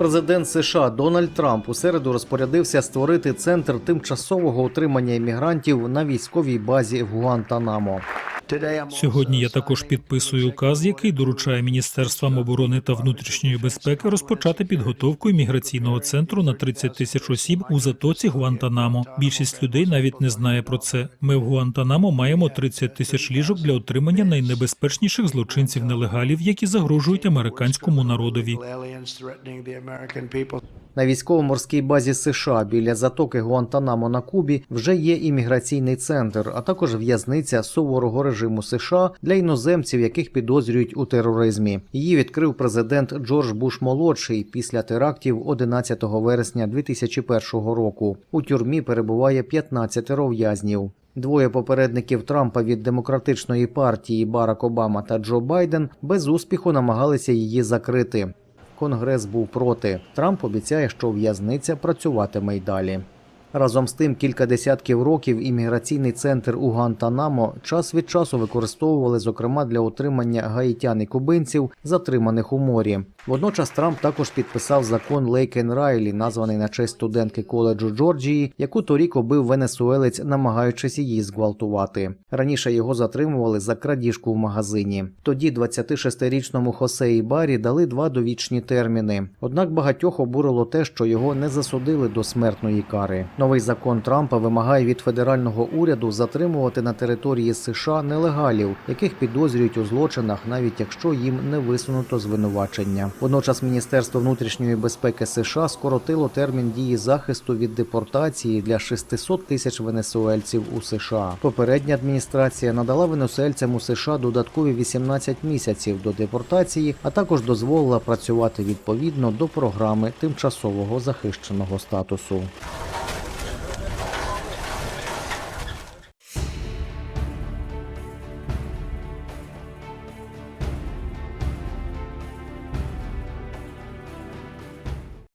Екс-президент США Дональд Трамп у середу розпорядився створити центр тимчасового утримання іммігрантів на військовій базі в Гуантанамо. Сьогодні я також підписую указ, який доручає міністерствам оборони та внутрішньої безпеки розпочати підготовку імміграційного центру на 30 тисяч осіб у затоці Гуантанамо. Більшість людей навіть не знає про це. Ми в Гуантанамо маємо 30 тисяч ліжок для отримання найнебезпечніших злочинців нелегалів, які загрожують американському народові. На військово-морській базі США біля затоки Гуантанамо на Кубі вже є імміграційний центр, а також в'язниця суворого режиму США для іноземців, яких підозрюють у тероризмі. Її відкрив президент Джордж Буш молодший після терактів 11 вересня 2001 року. У тюрмі перебуває 15 в'язнів. Двоє попередників Трампа від демократичної партії Барак Обама та Джо Байден без успіху намагалися її закрити. Конгрес був проти. Трамп обіцяє, що в'язниця працюватиме й далі. Разом з тим, кілька десятків років імміграційний центр у Гуантанамо час від часу використовували, зокрема, для утримання гаїтян і кубинців, затриманих у морі. Водночас Трамп також підписав закон Лейкен Райлі, названий на честь студентки коледжу Джорджії, яку торік убив венесуелець, намагаючись її зґвалтувати. Раніше його затримували за крадіжку в магазині. Тоді 26-річному Хосеї Барі дали два довічні терміни. Однак багатьох обурило те, що його не засудили до смертної кари. Новий закон Трампа вимагає від федерального уряду затримувати на території США нелегалів, яких підозрюють у злочинах, навіть якщо їм не висунуто звинувачення. Водночас Міністерство внутрішньої безпеки США скоротило термін дії захисту від депортації для 600 тисяч венесуельців у США. Попередня адміністрація надала венесуельцям у США додаткові 18 місяців до депортації, а також дозволила працювати відповідно до програми тимчасового захищеного статусу.